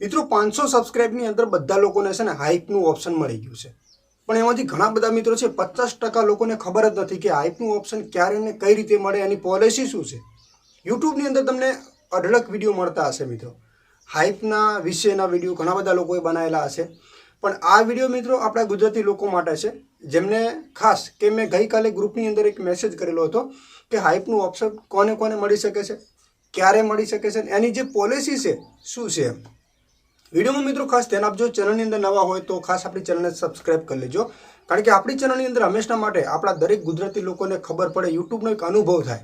મિત્રો, પાંચસો સબસ્ક્રાઇબની અંદર બધા લોકોને છે ને હાઇપનું ઓપ્શન મળી ગયું છે. પણ એમાંથી ઘણા બધા મિત્રો છે, પચાસ ટકા લોકોને ખબર જ નથી કે હાઇપનું ઓપ્શન ક્યારે ને કઈ રીતે મળે, એની પોલિસી શું છે. યુટ્યુબની અંદર તમને અઢળક વીડિયો મળતા હશે મિત્રો. હાઇપના વિશેના વીડિયો ઘણા બધા લોકોએ બનાવેલા હશે. પણ આ વીડિયો મિત્રો આપણા ગુજરાતી લોકો માટે છે, જેમને ખાસ કે મેં ગઈકાલે ગ્રુપની અંદર એક મેસેજ કરેલો હતો કે હાઇપનું ઓપ્શન કોને કોને મળી શકે છે, ક્યારે મળી શકે છે, એની જે પોલિસી છે, શું છે એમ? વિડીયોમાં મિત્રો ખાસ ધ્યાન આપજો. ચેનલની અંદર નવા હોય તો ખાસ આપણી ચેનલને સબસ્ક્રાઈબ કરી લેજો. કારણ કે આપણી ચેનલની અંદર હંમેશા માટે આપણા દરેક ગુજરાતી લોકોને ખબર પડે, યુટ્યુબનો એક અનુભવ થાય.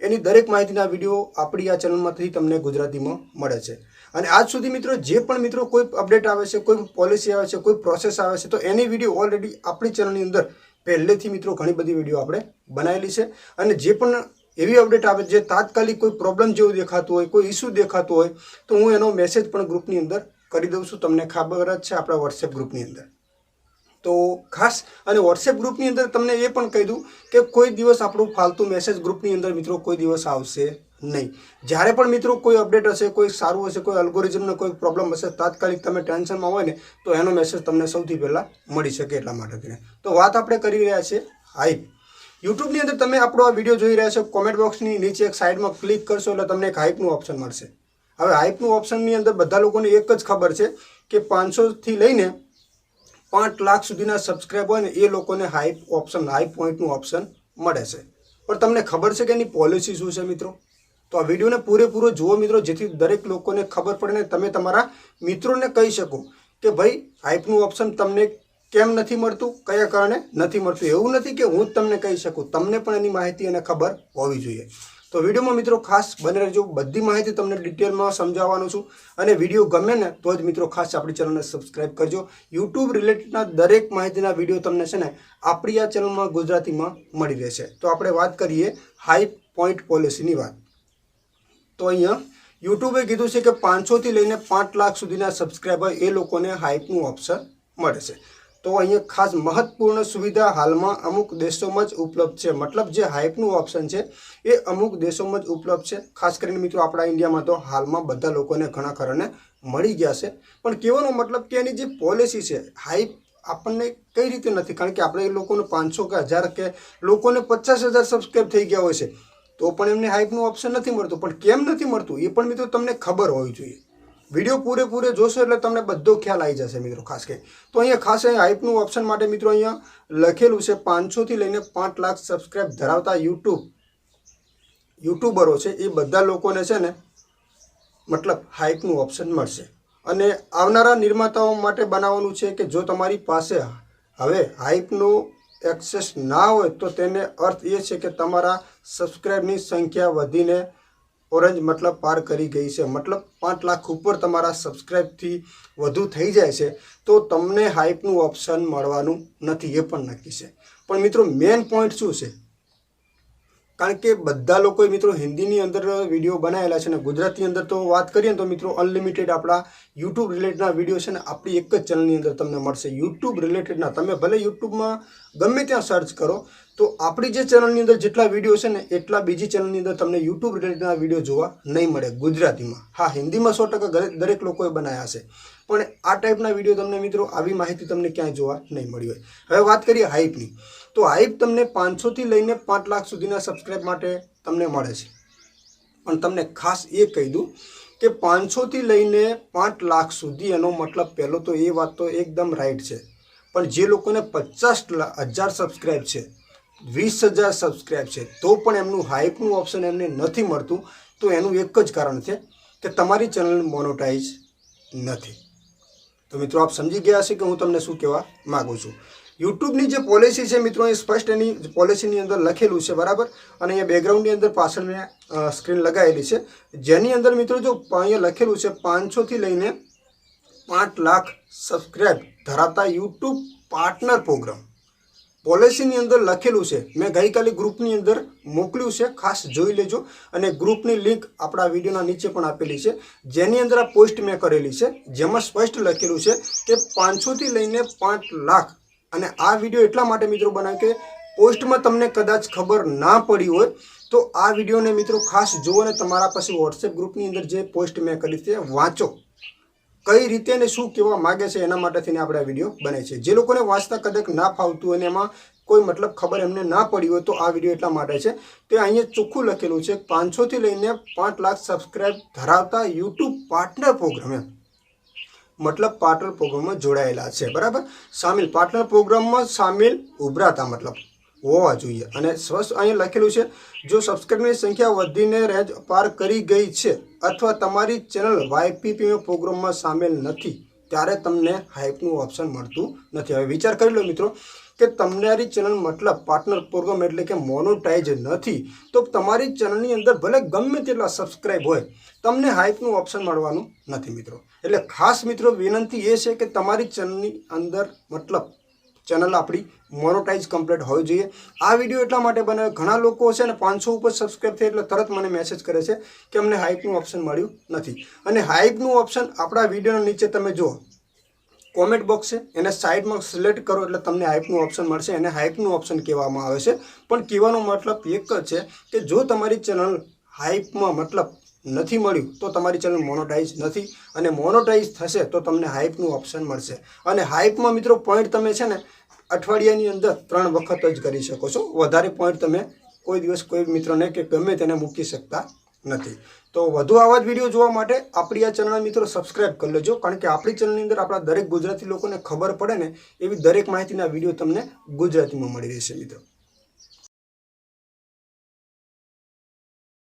એની દરેક માહિતીના વીડિયો આપણી આ ચેનલમાંથી તમને ગુજરાતીમાં મળે છે. અને આજ સુધી મિત્રો જે પણ મિત્રો કોઈ અપડેટ આવે છે, કોઈ પોલિસી આવે છે, કોઈ પ્રોસેસ આવે છે, તો એની વીડિયો ઓલરેડી આપણી ચેનલની અંદર પહેલેથી મિત્રો ઘણી બધી વીડિયો આપણે બનાવેલી છે. અને જે પણ એવી અપડેટ આવે જે તાત્કાલિક કોઈ પ્રોબ્લેમ જેવું દેખાતું હોય, કોઈ ઇસ્યુ દેખાતું હોય, તો હું એનો મેસેજ પણ ગ્રુપની અંદર કરી દઉં છું. તમને ખબર જ છે આપણા વોટ્સએપ ગ્રુપની અંદર. તો ખાસ, અને વોટ્સએપ ગ્રુપની અંદર તમને એ પણ કહી દઉં કે કોઈ દિવસ આપણું ફાલતુ મેસેજ ગ્રુપની અંદર મિત્રો કોઈ દિવસ આવશે નહીં. જ્યારે પણ મિત્રો કોઈ અપડેટ હશે, કોઈ સારું હશે, કોઈ અલ્ગોરિઝમનો કોઈ પ્રોબ્લેમ હશે, તાત્કાલિક તમે ટેન્શનમાં હોય ને, તો એનો મેસેજ તમને સૌથી પહેલાં મળી શકે એટલા માટે તો વાત આપણે કરી રહ્યા છીએ હાઈપ યુટ્યુબની અંદર તમે આપણો આ વીડિયો જોઈ રહ્યા છો. કોમેન્ટ બોક્સની નીચે એક સાઈડમાં ક્લિક કરશો એટલે તમને એક હાઇપનું ઓપ્શન મળશે. હવે હાઇપનું ઓપ્શનની અંદર બધા લોકોને એક જ ખબર છે કે પાંચસોથી લઈને પાંચ લાખ સુધીના સબસ્ક્રાઈબ હોય ને એ લોકોને હાઇપ ઓપ્શન હાઇપ પોઈન્ટનું ઓપ્શન મળે છે. પણ તમને ખબર છે કે એની પોલિસી શું છે મિત્રો? તો આ વિડીયોને પૂરેપૂરો જુઓ મિત્રો, જેથી દરેક લોકોને ખબર પડે ને તમે તમારા મિત્રોને કહી શકો કે ભાઈ હાઈપનું ઓપ્શન તમને કેમ નથી મળતું? કયા કારણે નથી મળતું? એવું નથી કે હું તમને કહી શકું. તમને પણ એની માહિતી અને ખબર હોવી જોઈએ. તો વિડીયોમાં મિત્રો ખાસ બને રહેજો. બધી માહિતી તમને ડિટેલમાં સમજાવવાનું છું. અને વીડિયો ગમે ને તો જ મિત્રો ખાસ આપણી ચેનલને સબસ્ક્રાઇબ કરજો. યુટ્યુબ રિલેટેડના દરેક માહિતીના વીડિયો તમને છે ને આપણી આ ચેનલમાં ગુજરાતીમાં મળી રહેશે. તો આપણે વાત કરીએ હાઈ પોઈન્ટ પોલિસીની વાત. તો અહીંયા યુટ્યુબે કીધું છે કે પાંચસોથી લઈને પાંચ લાખ સુધીના સબસ્ક્રાઈબર એ લોકોને હાઈપનું ઓપ્શન મળે છે. તો અહીંયા ખાસ મહત્વપૂર્ણ સુવિધા હાલમાં અમુક દેશોમાં જ ઉપલબ્ધ છે. મતલબ જે હાઇપનું ઓપ્શન છે, એ અમુક દેશોમાં જ ઉપલબ્ધ છે. ખાસ કરીને મિત્રો આપણા ઇન્ડિયામાં તો હાલમાં બધા લોકોને ઘણા ખરાને મળી ગયા છે. પણ કહેવાનો મતલબ કે એની જે પોલિસી છે હાઈપ આપણને કઈ રીતે નથી? કારણ કે આપણે એ લોકોને પાંચસો કે હજાર કે લોકોને પચાસ હજાર સબસ્ક્રાઈબ થઈ ગયા હોય છે. તો પણ એમને હાઇપનું ઓપ્શન નથી મળતું. પણ કેમ નથી મળતું? એ પણ મિત્રો તમને ખબર હોવી જોઈએ. વીડિયો પૂરેપૂરે જોશો એટલે તમને બધો ખ્યાલ આવી જશે મિત્રો, ખાસ કે તો અહીંયા ખાસ અહીંયા હાઇપનું ઓપ્શન માટે મિત્રો અહીંયા લખેલું છે પાંચસોથી લઈને પાંચ લાખ સબસ્ક્રાઇબ ધરાવતા યુટ્યુબ, યુટ્યુબરો છે, એ બધા લોકોને છે ને, મતલબ હાઇકનું ઓપ્શન મળશે. અને આવનારા નિર્માતાઓ માટે બનાવવાનું છે કે જો તમારી પાસે હવે હાઇકનું એક્સેસ ના હોય તો તેને અર્થ એ છે કે તમારા સબસ્ક્રાઇબની સંખ્યા વધીને ઓરેન્જ મતલબ પાર કરી ગઈ છે. મતલબ પાંચ લાખ ઉપર તમારા સબસ્ક્રાઈબથી વધુ થઈ જાય છે તો તમને હાઇપનું ઓપ્શન મળવાનું નથી, એ પણ નક્કી છે. પણ મિત્રો મેઇન પોઈન્ટ શું છે? કારણ કે બધા લોકોએ મિત્રો હિન્દીની અંદર વીડિયો બનાવેલા છે ને ગુજરાતની અંદર તો વાત કરીએ તો મિત્રો અનલિમિટેડ આપણા યુટ્યુબ રિલેટેડના વીડિયો છે ને આપણી એક જ ચેનલની અંદર તમને મળશે. યુટ્યુબ રિલેટેડના તમે ભલે યુટ્યુબમાં ગમે ત્યાં સર્ચ કરો, તો આપણી જે ચેનલની અંદર જેટલા વીડિયો છે ને એટલા બીજી ચેનલની અંદર તમને યુટ્યુબ રિલેટેડના વીડિયો જોવા નહીં મળે ગુજરાતીમાં. હા, હિન્દીમાં સો ટકા દરેક લોકોએ બનાવ્યા છે પણ આ ટાઈપના વીડિયો તમને મિત્રો આવી માહિતી તમને ક્યાંય જોવા નહીં મળી હોય. હવે વાત કરીએ હાઈપની તો હાઈપ તમને પાંચસોથી લઈને પાંચ લાખ સુધીના સબસ્ક્રાઈબ માટે તમને મળે છે. પણ તમને ખાસ એ કહી દઉં કે પાંચસોથી લઈને પાંચ લાખ સુધી એનો મતલબ પહેલો તો એ વાત તો એકદમ રાઈટ છે. પણ જે લોકોને પચાસ હજાર સબસ્ક્રાઈબ છે, વીસ હજાર સબસ્ક્રાઈબ છે, તો પણ એમનું હાઈપનું ઓપ્શન એમને નથી મળતું, તો એનું એક જ કારણ છે કે તમારી ચેનલ મોનોટાઈઝ નથી. તો મિત્રો આપ સમજી ગયા હશે કે હું તમને શું કહેવા માગું છું. યુટ્યુબની જે પોલિસી છે મિત્રો, એ સ્પષ્ટ એની પોલિસીની અંદર લખેલું છે, બરાબર? અને અહીંયા બેકગ્રાઉન્ડની અંદર પાછળ મેં સ્ક્રીન લગાવેલી છે. જેની અંદર મિત્રો જો અહીંયા લખેલું છે, પાંચસોથી લઈને પાંચ લાખ સબસ્ક્રાઈબ ધરાવતા યુટ્યુબ પાર્ટનર પ્રોગ્રામ પોલિસીની અંદર લખેલું છે. મેં ગઈકાલે ગ્રુપની અંદર મોકલ્યું છે. ખાસ જોઈ લેજો. અને ગ્રુપની લિંક આપણા વિડીયોના નીચે પણ આપેલી છે. જેની અંદર આ પોસ્ટ મેં કરેલી છે, જેમાં સ્પષ્ટ લખેલું છે કે પાંચસોથી લઈને પાંચ લાખ અને આ વીડિયો એટલા માટે મિત્રો બનાવ્યો કે પોસ્ટમાં તમને કદાચ ખબર ના પડી હોય, તો આ વિડીયોને મિત્રો ખાસ જુઓ અને તમારા પાસે વોટ્સએપ ગ્રુપની અંદર જે પોસ્ટ મેં કરી છે, વાંચો. કઈ રીતે ને શું કહેવા માગે છે એના માટે થઈને આપણે આ વીડિયો બને છે જે લોકોને વાંચતા કદાચ ના ફાવતું અને એમાં કોઈ મતલબ ખબર એમને ના પડી હોય, તો આ વીડિયો એટલા માટે છે. તે અહીંયા ચોખ્ખું લખેલું છે, પાંચસોથી લઈને પાંચ લાખ સબસ્ક્રાઇબ ધરાવતા યુટ્યુબ પાર્ટનર પ્રોગ્રામ એમ. મતલબ પાર્ટનર પ્રોગ્રામમાં જોડાયેલા છે, બરાબર? સામેલ, પાટણ પ્રોગ્રામમાં સામેલ ઉભરાતા મતલબ હોવા જોઈએ. અને સ્વસ્થ અહીંયા લખેલું છે, જો સબસ્ક્રાઈબની સંખ્યા વધીને રેન્જ પાર કરી ગઈ છે અથવા તમારી ચેનલ વાયપીપી પ્રોગ્રામમાં સામેલ નથી, ત્યારે તમને હાઇપનું ઓપ્શન મળતું નથી. હવે વિચાર કરી લો મિત્રો કે તમારી ચેનલ મતલબ પાર્ટનર પ્રોગ્રામ એટલે કે મોનોટાઈઝ નથી, તો તમારી ચેનલની અંદર ભલે ગમે તેટલા સબસ્ક્રાઈબ હોય, તમને હાઇપનું ઓપ્શન મળવાનું નથી મિત્રો. એટલે ખાસ મિત્રો વિનંતી એ છે કે તમારી ચેનલની અંદર મતલબ ચેનલ આપણી મોનોટાઇઝ કમ્પ્લીટ હોવી જોઈએ. આ વીડિયો એટલા માટે બને ઘણા લોકો છે ને પાંચસો ઉપર સબસ્ક્રાઈબ થાય એટલે તરત મને મેસેજ કરે છે કે અમને હાઇપનું ઓપ્શન મળ્યું નથી. અને હાઇપનું ઓપ્શન આપણા વિડીયોના નીચે તમે જુઓ કોમેન્ટ બોક્સ છે. એને સાઇડમાં સિલેક્ટ કરો એટલે તમને હાઇપનું ઓપ્શન મળશે. એને હાઇપનું ઓપ્શન કહેવામાં આવે છે. પણ કહેવાનો મતલબ એક જ છે કે જો તમારી ચેનલ હાઇપમાં મતલબ નથી મળ્યું, તો તમારી ચેનલ મોનોટાઇઝ નથી. અને મોનોટાઇઝ થશે તો તમને હાઇપનું ઓપ્શન મળશે. અને હાઇપમાં મિત્રો પોઈન્ટ તમે છે ને અઠવાડિયાની અંદર ત્રણ વખત જ કરી શકો છો. વધારે પોઈન્ટ તમે કોઈ દિવસ કોઈ મિત્રને કે ગમે તેને મૂકી શકતા નથી. તો વધુ આવા જ વીડિયો જોવા માટે આપણી આ ચેનલ મિત્રો સબસ્ક્રાઇબ કરી લેજો. કારણ કે આપણી ચેનલની અંદર આપણા દરેક ગુજરાતી લોકોને ખબર પડે ને એવી દરેક માહિતીના વીડિયો તમને ગુજરાતીમાં મળી રહેશે, મિત્રો.